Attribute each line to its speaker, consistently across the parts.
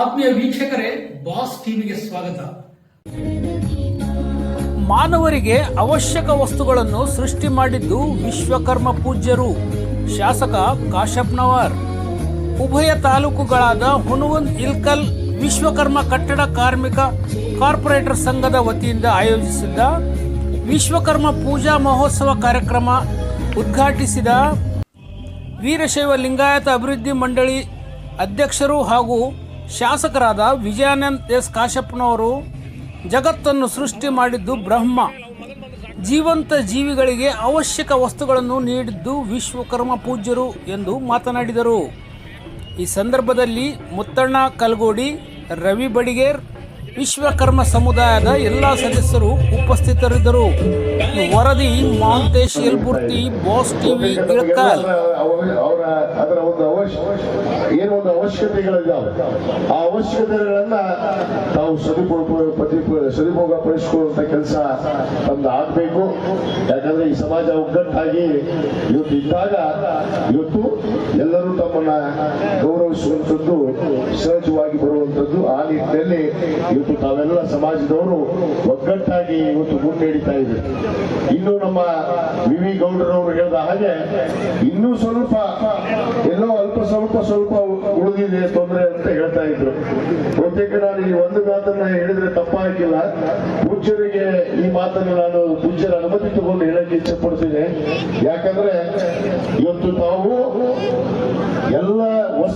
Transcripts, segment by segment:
Speaker 1: ಆತ್ಮೀಯ ವೀಕ್ಷಕರೇ, ಬಾಸ್ ಟಿವಿಗೆ ಸ್ವಾಗತ.
Speaker 2: ಮಾನವರಿಗೆ ಅವಶ್ಯಕ ವಸ್ತುಗಳನ್ನು ಸೃಷ್ಟಿ ಮಾಡಿದ್ದು ವಿಶ್ವಕರ್ಮ ಪೂಜ್ಯರು. ಶಾಸಕ ಕಾಶಪ್ನವರ್ ಉಭಯ ತಾಲೂಕುಗಳಾದ ಹುಣುವನ್ ಇಲ್ಕಲ್ ವಿಶ್ವಕರ್ಮ ಕಟ್ಟಡ ಕಾರ್ಮಿಕ ಕಾರ್ಪೊರೇಟರ್ ಸಂಘದ ವತಿಯಿಂದ ಆಯೋಜಿಸಿದ್ದ ವಿಶ್ವಕರ್ಮ ಪೂಜಾ ಮಹೋತ್ಸವ ಕಾರ್ಯಕ್ರಮ ಉದ್ಘಾಟಿಸಿದ ವೀರಶೈವ ಲಿಂಗಾಯತ ಅಭಿವೃದ್ಧಿ ಮಂಡಳಿ ಅಧ್ಯಕ್ಷರು ಹಾಗೂ ಶಾಸಕರಾದ ವಿಜಯಾನಂದ್ ಎಸ್ ಕಾಶಪ್ಪನವರು ಜಗತ್ತನ್ನು ಸೃಷ್ಟಿ ಮಾಡಿದ್ದು ಬ್ರಹ್ಮ. ಜೀವಂತ ಜೀವಿಗಳಿಗೆ ಅವಶ್ಯಕ ವಸ್ತುಗಳನ್ನು ನೀಡಿದ್ದು ವಿಶ್ವಕರ್ಮ ಪೂಜ್ಯರು ಎಂದು ಮಾತನಾಡಿದರು. ಈ ಸಂದರ್ಭದಲ್ಲಿ ಮುತ್ತಣ್ಣ ಕಲ್ಗೋಡಿ, ರವಿ ಬಡಿಗೇರ್ ವಿಶ್ವಕರ್ಮ ಸಮುದಾಯದ ಎಲ್ಲ ಸದಸ್ಯರು ಉಪಸ್ಥಿತರಿದ್ದರು. ವರದಿ ಮಹಾಂತೇಶ್ ಯಲ್ಬುರ್ತಿ, ಬಾಸ್ ಟಿವಿ ಇಳಕಲ್
Speaker 3: ಅದರ ಒಂದು ಅವಶ್ಯ ಏನು ಒಂದು ಅವಶ್ಯಕತೆಗಳಿದ್ದಾವೆ ಆ ಅವಶ್ಯಕತೆಗಳನ್ನ ತಾವು ಸದುಪಯೋಗ ಪಡಿಸಿಕೊಳ್ಳುವಂತ ಕೆಲಸ ನಮ್ದು ಆಗ್ಬೇಕು. ಯಾಕಂದ್ರೆ ಈ ಸಮಾಜ ಒಗ್ಗಟ್ಟಾಗಿ ಇವತ್ತು ಇದ್ದಾಗ ಇವತ್ತು ಎಲ್ಲರೂ ತಮ್ಮನ್ನ ಗೌರವಿಸುವಂಥದ್ದು ಸಹಜವಾಗಿ ಬರುವಂಥದ್ದು ಆ ನಿಟ್ಟಿನಲ್ಲಿ ಇವತ್ತು ತಾವೆಲ್ಲ ಸಮಾಜದವರು ಒಗ್ಗಟ್ಟಾಗಿ ಇವತ್ತು ಮುನ್ನಡೀತಾ ಇದ್ದಾರೆ ಇನ್ನು ನಮ್ಮ ವಿ ವಿ ಗೌಡರವರು ಹೇಳಿದ ಹಾಗೆ ಇನ್ನೂ ಸ್ವಲ್ಪ ಎಲ್ಲೋ ಅಲ್ಪ ಸ್ವಲ್ಪ ಸ್ವಲ್ಪ ಉಳಿದಿದೆ ತೊಂದರೆ ಅಂತ ಹೇಳ್ತಾ ಇದ್ರು. ಬಹುತೇಕ ನಾನು ಈ ಒಂದು ಮಾತನ್ನ ಹೇಳಿದ್ರೆ ತಪ್ಪಾಗಿಲ್ಲ. ಪೂಜ್ಯರಿಗೆ ಈ ಮಾತನ್ನು ನಾನು ಪೂಜ್ಯರ ಅನುಮತಿ ತಗೊಂಡು ಹೇಳಕ್ಕೆ ಇಚ್ಛೆ ಪಡ್ತೀನಿ ಯಾಕಂದ್ರೆ ಇವತ್ತು ತಾವು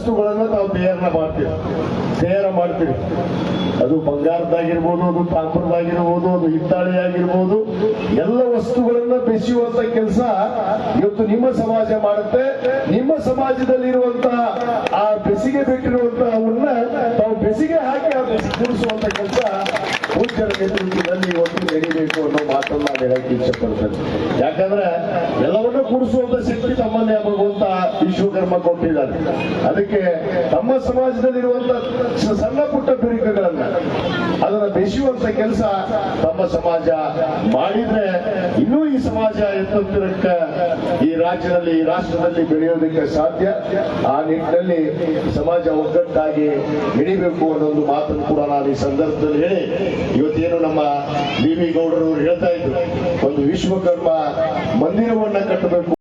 Speaker 3: ವಸ್ತುಗಳನ್ನ ನಾವು ತಯಾರ ಮಾಡ್ತೀವಿ. ತಯಾರ ಮಾಡ್ತೀವಿ. ಅದು ಬಂಗಾರದಾಗಿರ್ಬೋದು ಅದು ತಾಮ್ರದಾಗಿರ್ಬೋದು ಅದು ಹಿತ್ತಾಳೆ ಆಗಿರ್ಬೋದು ಎಲ್ಲ ವಸ್ತುಗಳನ್ನ ಬೆಸೆಯುವಂತ ಕೆಲಸ ಇವತ್ತು ನಿಮ್ಮ ಸಮಾಜ ಮಾಡುತ್ತೆ. ನಿಮ್ಮ ಸಮಾಜದಲ್ಲಿ ಇರುವಂತಹ ಆ ಬೆಸಿಗೆ ಬಿಟ್ಟಿರುವಂತಹ ಅವ್ರನ್ನ ತಾವು ಬೆಸಿಗೆ ಹಾಕಿ ಆ ಬೆಸಿ ಕೂಡಿಸುವಂತ ಕೆಲಸ ಪೂಜ್ಯರ ನೇತೃತ್ವದಲ್ಲಿ ಇವತ್ತು ನಡೀಬೇಕು ಅನ್ನೋ ಪಡ್ತೇನೆ ಯಾಕಂದ್ರೆ ಎಲ್ಲವನ್ನೂ ಕೂಡಿಸುವಂತ ಶಕ್ತಿ ತಮ್ಮಲ್ಲಿ ಭಗವಂತ ವಿಶ್ವಕರ್ಮ ಕೊಟ್ಟಿದ್ದಾರೆ. ಅದಕ್ಕೆ ತಮ್ಮ ಸಮಾಜದಲ್ಲಿರುವಂತ ಸಣ್ಣ ಪುಟ್ಟ ಬಿರುಕುಗಳನ್ನ ಅದನ್ನ ಬೆಸೆಯುವಂತ ಕೆಲಸ ತಮ್ಮ ಸಮಾಜ ಮಾಡಿದ್ರೆ ಇನ್ನೂ ಈ ಸಮಾಜ ಎತ್ತಿರಕ್ಕ ಈ ರಾಜ್ಯದಲ್ಲಿ, ಈ ರಾಷ್ಟ್ರದಲ್ಲಿ ಬೆಳೆಯೋದಕ್ಕೆ ಸಾಧ್ಯ. ಆ ನಿಟ್ಟಿನಲ್ಲಿ ಸಮಾಜ ಒಗ್ಗಟ್ಟಾಗಿ ಬೆಳಿಬೇಕು ಅನ್ನೋ ಒಂದು ಮಾತನ್ನು ಕೂಡ ನಾನು ಈ ಸಂದರ್ಭದಲ್ಲಿ ಹೇಳಿ ನಮ್ಮ ಗೌಡರು ಹೇಳ್ತಾ ಇದ್ರು ಒಂದು ವಿಶ್ವಕರ್ಮ ಮಂದಿರವನ್ನ ಕಟ್ಟಬೇಕು